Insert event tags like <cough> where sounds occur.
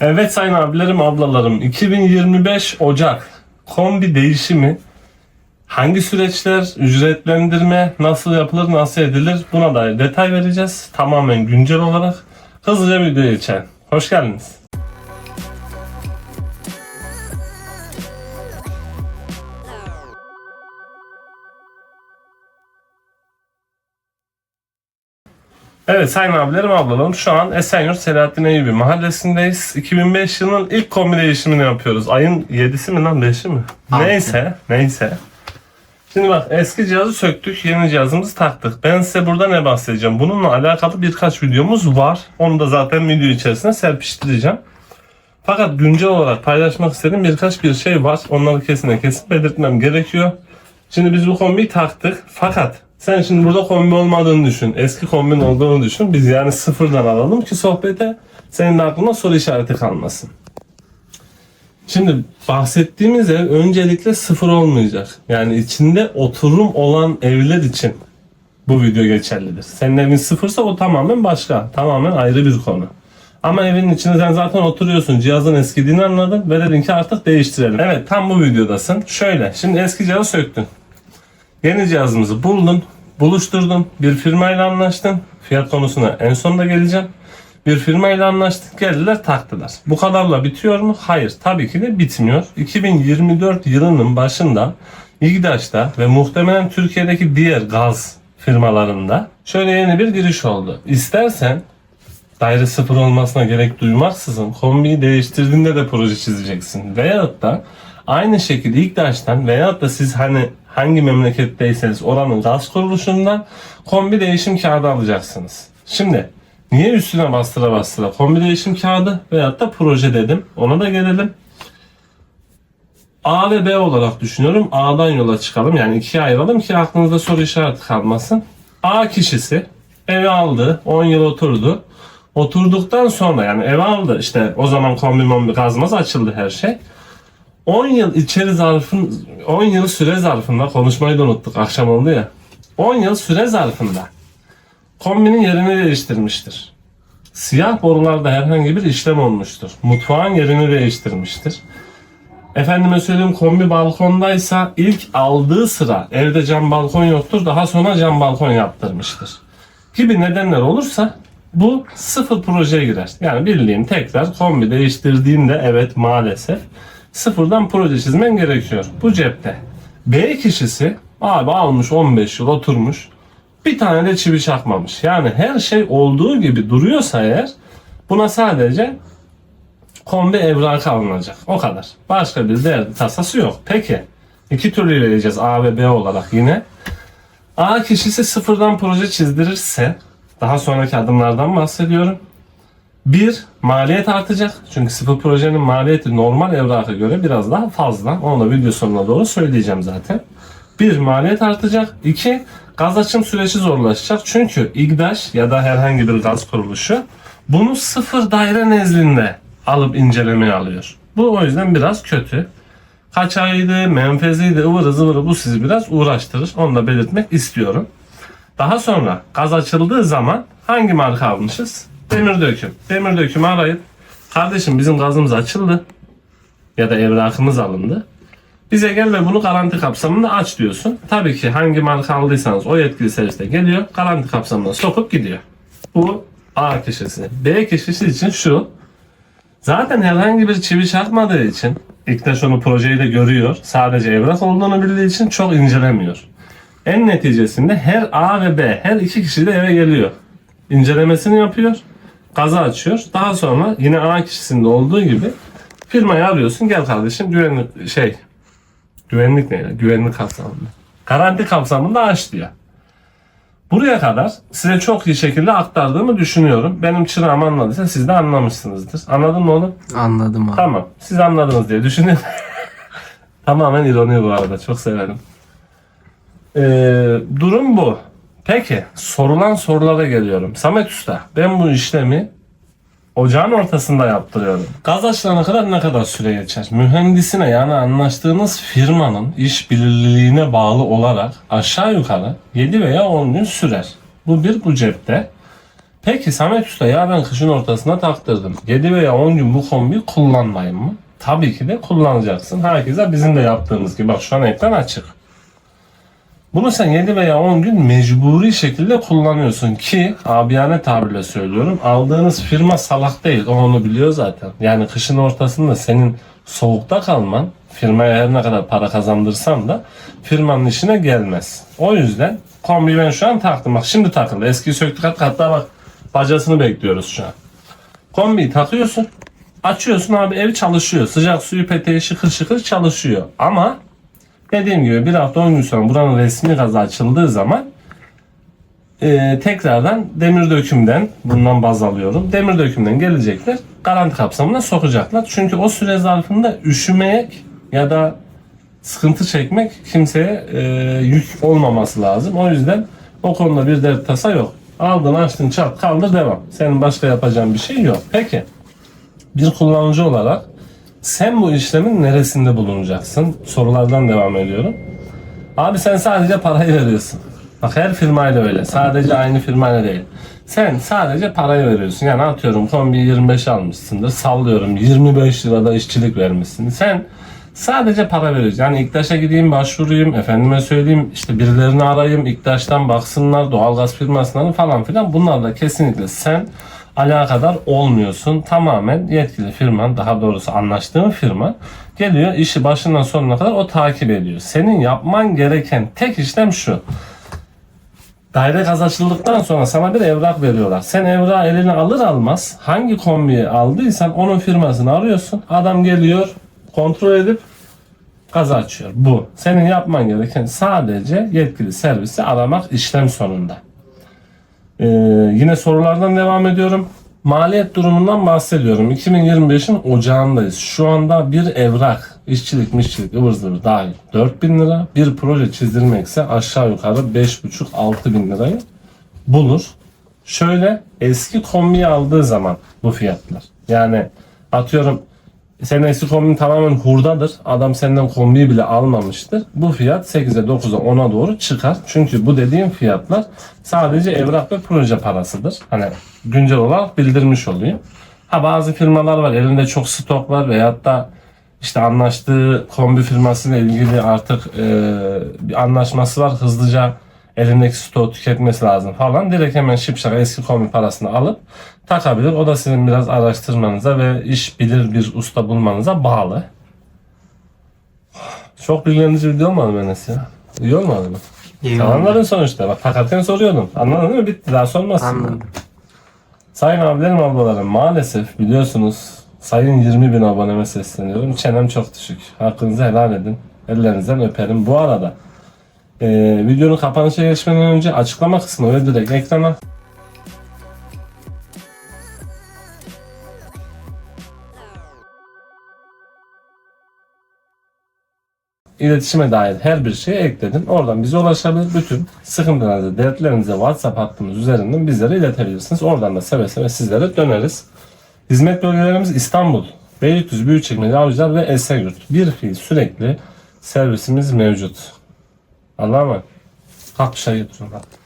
Evet sayın abilerim, ablalarım. 2025 Ocak kombi değişimi hangi süreçler, ücretlendirme nasıl yapılır, nasıl edilir buna dair detay vereceğiz. Tamamen güncel olarak. Hızlıca videoya geçelim. Hoş geldiniz. Evet sayın abilerim ablalarım şu an Esenyurt Selahattin Eyyubi mahallesindeyiz. 2005 yılının ilk kombi değişimini yapıyoruz. Ayın 7'si mi lan 5'i mi? Altı. Neyse neyse. Şimdi bak eski cihazı söktük yeni cihazımızı taktık. Ben size burada ne bahsedeceğim? Bununla alakalı birkaç videomuz var. Onu da zaten video içerisine serpiştireceğim. Fakat güncel olarak paylaşmak istediğim birkaç bir şey var. Onları kesin kesin belirtmem gerekiyor. Şimdi biz bu kombiyi taktık. Fakat sen şimdi burada kombi olmadığını düşün. Eski kombin olduğunu düşün. Biz yani sıfırdan alalım ki sohbete senin aklına soru işareti kalmasın. Şimdi bahsettiğimiz ev öncelikle sıfır olmayacak. Yani içinde oturum olan evler için bu video geçerlidir. Senin evin sıfırsa o tamamen başka. Tamamen ayrı bir konu. Ama evin içinde sen zaten oturuyorsun. Cihazın eskidiğini anladın ve dedin ki artık değiştirelim. Evet tam bu videodasın. Şöyle şimdi eski cihazı söktün. Yeni cihazımızı buldun, buluşturdun, bir firmayla anlaştın. Fiyat konusuna en sonunda geleceğim. Bir firmayla anlaştık, geldiler taktılar. Bu kadarla bitiyor mu? Hayır, tabii ki de bitmiyor. 2024 yılının başında İGDAŞ'ta ve muhtemelen Türkiye'deki diğer gaz firmalarında şöyle yeni bir giriş oldu. İstersen daire sıfır olmasına gerek duymaksızın kombiyi değiştirdiğinde de proje çizeceksin. Veyahut da aynı şekilde ilk baştan veyahut da siz hani hangi memleketteyseniz oranın gaz kuruluşundan kombi değişim kağıdı alacaksınız. Şimdi niye üstüne bastıra bastıra kombi değişim kağıdı veyahut da proje dedim. Ona da gelelim. A ve B olarak düşünüyorum. A'dan yola çıkalım. Yani ikiye ayıralım ki aklınızda soru işareti kalmasın. A kişisi evi aldı. 10 yıl oturdu. Oturduktan sonra yani ev aldı işte o zaman kombi mombi gazmaz açıldı her şey. 10 yıl içeri zarfın 10 yıl süre zarfında konuşmayı da unuttuk akşam oldu ya. 10 yıl süre zarfında kombinin yerini değiştirmiştir. Siyah borularda herhangi bir işlem olmuştur. Mutfağın yerini değiştirmiştir. Efendime söyleyeyim kombi balkondaysa ilk aldığı sıra evde cam balkon yoktur. Daha sonra cam balkon yaptırmıştır. Gibi nedenler olursa bu sıfır projeye girer. Yani bildiğin tekrar kombi değiştirdiğinde evet maalesef sıfırdan proje çizmen gerekiyor. Bu cepte. B kişisi abi almış 15 yıl oturmuş bir tane de çivi çakmamış. Yani her şey olduğu gibi duruyorsa eğer buna sadece kombi evrakı alınacak. O kadar. Başka bir değerli tasası yok. Peki. iki türlü vereceğiz A ve B olarak yine. A kişisi sıfırdan proje çizdirirse daha sonraki adımlardan bahsediyorum. Bir, maliyet artacak. Çünkü sıfır projenin maliyeti normal evraka göre biraz daha fazla. Onu da video sonuna doğru söyleyeceğim zaten. Bir, maliyet artacak. İki, gaz açım süreci zorlaşacak. Çünkü İGDAŞ ya da herhangi bir gaz kuruluşu bunu sıfır daire nezdinde alıp incelemeye alıyor. Bu o yüzden biraz kötü. Kaç ayıydı, menfeziydi, ıvırı zıvırı bu sizi biraz uğraştırır. Onu da belirtmek istiyorum. Daha sonra gaz açıldığı zaman hangi marka almışız? Demir döküm. Demir dökümü arayıp kardeşim bizim gazımız açıldı ya da evrakımız alındı. Bize gel ve bunu garanti kapsamında aç diyorsun. Tabii ki hangi marka aldıysanız o yetkili serviste geliyor. Garanti kapsamına sokup gidiyor. Bu A kişisi. B kişisi için şu. Zaten herhangi bir çivi çakmadığı için İktaş onu projeyi de görüyor. Sadece evrak olduğunu bildiği için çok incelemiyor. En neticesinde her A ve B her iki kişi de eve geliyor. İncelemesini yapıyor. Gazı açıyor. Daha sonra yine A kişisinde olduğu gibi firmayı arıyorsun. Gel kardeşim güvenlik şey güvenlik ne ya? Güvenlik kapsamında. Garanti kapsamında aç diyor. Buraya kadar size çok iyi şekilde aktardığımı düşünüyorum. Benim çırağım anladıysa siz de anlamışsınızdır. Anladın mı oğlum? Anladım abi. Tamam. Siz anladınız diye düşünüyorum. <laughs> Tamamen ironi bu arada. Çok severim. Ee, durum bu. Peki sorulan sorulara geliyorum. Samet Usta ben bu işlemi ocağın ortasında yaptırıyorum. Gaz açılana kadar ne kadar süre geçer? Mühendisine yani anlaştığınız firmanın iş birliğine bağlı olarak aşağı yukarı 7 veya 10 gün sürer. Bu bir bu cepte. Peki Samet Usta ya ben kışın ortasına taktırdım. 7 veya 10 gün bu kombiyi kullanmayayım mı? Tabii ki de kullanacaksın. Herkese bizim de yaptığımız gibi. Bak şu an ekran açık. Bunu sen 7 veya 10 gün mecburi şekilde kullanıyorsun ki abiyane tabirle söylüyorum. Aldığınız firma salak değil. O onu biliyor zaten. Yani kışın ortasında senin soğukta kalman firmaya her ne kadar para kazandırsan da firmanın işine gelmez. O yüzden kombi ben şu an taktım. Bak şimdi takıldı. Eskiyi söktük hatta, hatta bak bacasını bekliyoruz şu an. Kombiyi takıyorsun. Açıyorsun abi ev çalışıyor. Sıcak suyu peteği şıkır şıkır çalışıyor. Ama dediğim gibi bir hafta 10 gün sonra buranın resmi gazı açıldığı zaman e, tekrardan demir dökümden bundan baz alıyorum. Demir dökümden gelecekler garanti kapsamına sokacaklar. Çünkü o süre zarfında üşümek ya da sıkıntı çekmek kimseye e, yük olmaması lazım. O yüzden o konuda bir dert tasa yok. Aldın açtın çat kaldır devam. Senin başka yapacağın bir şey yok. Peki bir kullanıcı olarak sen bu işlemin neresinde bulunacaksın? Sorulardan devam ediyorum. Abi sen sadece parayı veriyorsun. Bak her firmayla öyle. Sadece aynı firmayla değil. Sen sadece parayı veriyorsun. Yani atıyorum kombi 25 almışsındır. Sallıyorum 25 lirada işçilik vermişsin. Sen sadece para veriyorsun. Yani İktaş'a gideyim başvurayım. Efendime söyleyeyim işte birilerini arayayım. İktaş'tan baksınlar. Doğalgaz firmasından falan filan. Bunlarla kesinlikle sen alakadar olmuyorsun. Tamamen yetkili firman, daha doğrusu anlaştığın firma geliyor işi başından sonuna kadar o takip ediyor. Senin yapman gereken tek işlem şu. Daire gaz açıldıktan sonra sana bir evrak veriyorlar. Sen evrağı eline alır almaz hangi kombiyi aldıysan onun firmasını arıyorsun. Adam geliyor kontrol edip gaz açıyor. Bu. Senin yapman gereken sadece yetkili servisi aramak işlem sonunda. Ee, yine sorulardan devam ediyorum. Maliyet durumundan bahsediyorum. 2025'in ocağındayız. Şu anda bir evrak, işçilik, mişçilik, ıvır zıvır dahil 4000 lira. Bir proje çizdirmekse aşağı yukarı 5,5-6 bin lirayı bulur. Şöyle eski kombiyi aldığı zaman bu fiyatlar. Yani atıyorum senin eski kombin tamamen hurdadır. Adam senden kombiyi bile almamıştır. Bu fiyat 8'e 9'a 10'a doğru çıkar. Çünkü bu dediğim fiyatlar sadece evrak ve proje parasıdır. Hani güncel olarak bildirmiş oluyor. Ha bazı firmalar var elinde çok stok var veyahut da işte anlaştığı kombi firmasıyla ilgili artık e, bir anlaşması var. Hızlıca elindeki stoğu tüketmesi lazım falan. Direkt hemen şipşak eski kombi parasını alıp takabilir. O da sizin biraz araştırmanıza ve iş bilir bir usta bulmanıza bağlı. Çok bilgilendirici video olmadı mı Enes ya? İyi olmadı mı? İyi Sen anladın sonuçta. Bak takarken soruyordum. Anladın değil mi? Bitti. Daha sormazsın. Anladım. Sayın abilerim ablalarım maalesef biliyorsunuz sayın 20 bin aboneme sesleniyorum. Çenem çok düşük. Hakkınızı helal edin. Ellerinizden öperim. Bu arada e, videonun kapanışa geçmeden önce açıklama kısmı ve direkt ekrana iletişime dair her bir şeyi ekledim. Oradan bize ulaşabilir. Bütün sıkıntılarınızı, dertlerinizi WhatsApp hattımız üzerinden bizlere iletebilirsiniz. Oradan da seve seve sizlere döneriz. Hizmet bölgelerimiz İstanbul, Beylikdüzü, Büyükçekmece, Avcılar ve Esenyurt. Bir fiil sürekli servisimiz mevcut. Kalk dışarı götürün. Kalk.